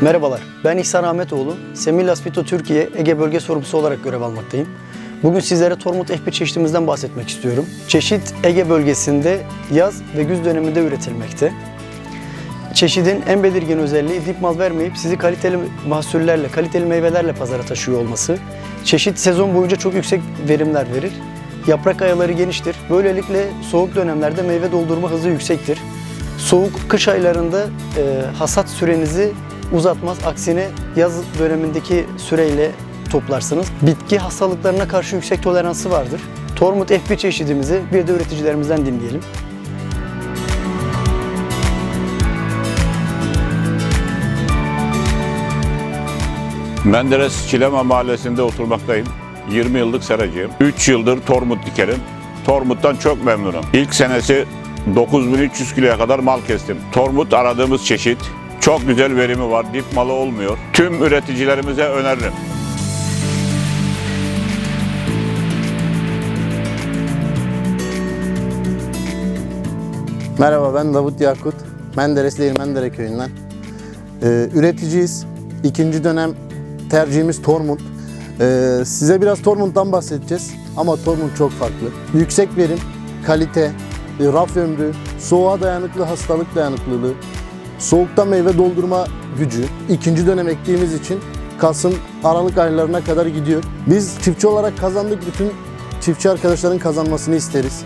Merhabalar, ben İhsan Ahmetoğlu. Semillas Fito Türkiye Ege Bölge Sorumlusu olarak görev almaktayım. Bugün sizlere Tormut F1 çeşitimizden bahsetmek istiyorum. Çeşit Ege bölgesinde yaz ve güz döneminde üretilmekte. Çeşidin en belirgin özelliği dip mal vermeyip sizi kaliteli mahsullerle, kaliteli meyvelerle pazara taşıyor olması. Çeşit sezon boyunca çok yüksek verimler verir. Yaprak ayaları geniştir. Böylelikle soğuk dönemlerde meyve doldurma hızı yüksektir. Soğuk kış aylarında e, hasat sürenizi uzatmaz. Aksine yaz dönemindeki süreyle toplarsınız. Bitki hastalıklarına karşı yüksek toleransı vardır. Tormut F1 çeşidimizi bir de üreticilerimizden dinleyelim. Menderes Çilema Mahallesi'nde oturmaktayım. 20 yıllık seracıyım. 3 yıldır Tormut dikerim. Tormut'tan çok memnunum. İlk senesi 9300 kiloya kadar mal kestim. Tormut aradığımız çeşit. Çok güzel verimi var. Dip malı olmuyor. Tüm üreticilerimize öneririm. Merhaba ben Davut Yakut. Menderes Değirmendere köyünden. Ee, üreticiyiz. İkinci dönem tercihimiz Tormund. Ee, size biraz Tormund'dan bahsedeceğiz. Ama Tormund çok farklı. Yüksek verim, kalite, e, raf ömrü, soğuğa dayanıklı, hastalık dayanıklılığı, soğukta meyve doldurma gücü. İkinci dönem ektiğimiz için Kasım, Aralık aylarına kadar gidiyor. Biz çiftçi olarak kazandık. Bütün çiftçi arkadaşların kazanmasını isteriz.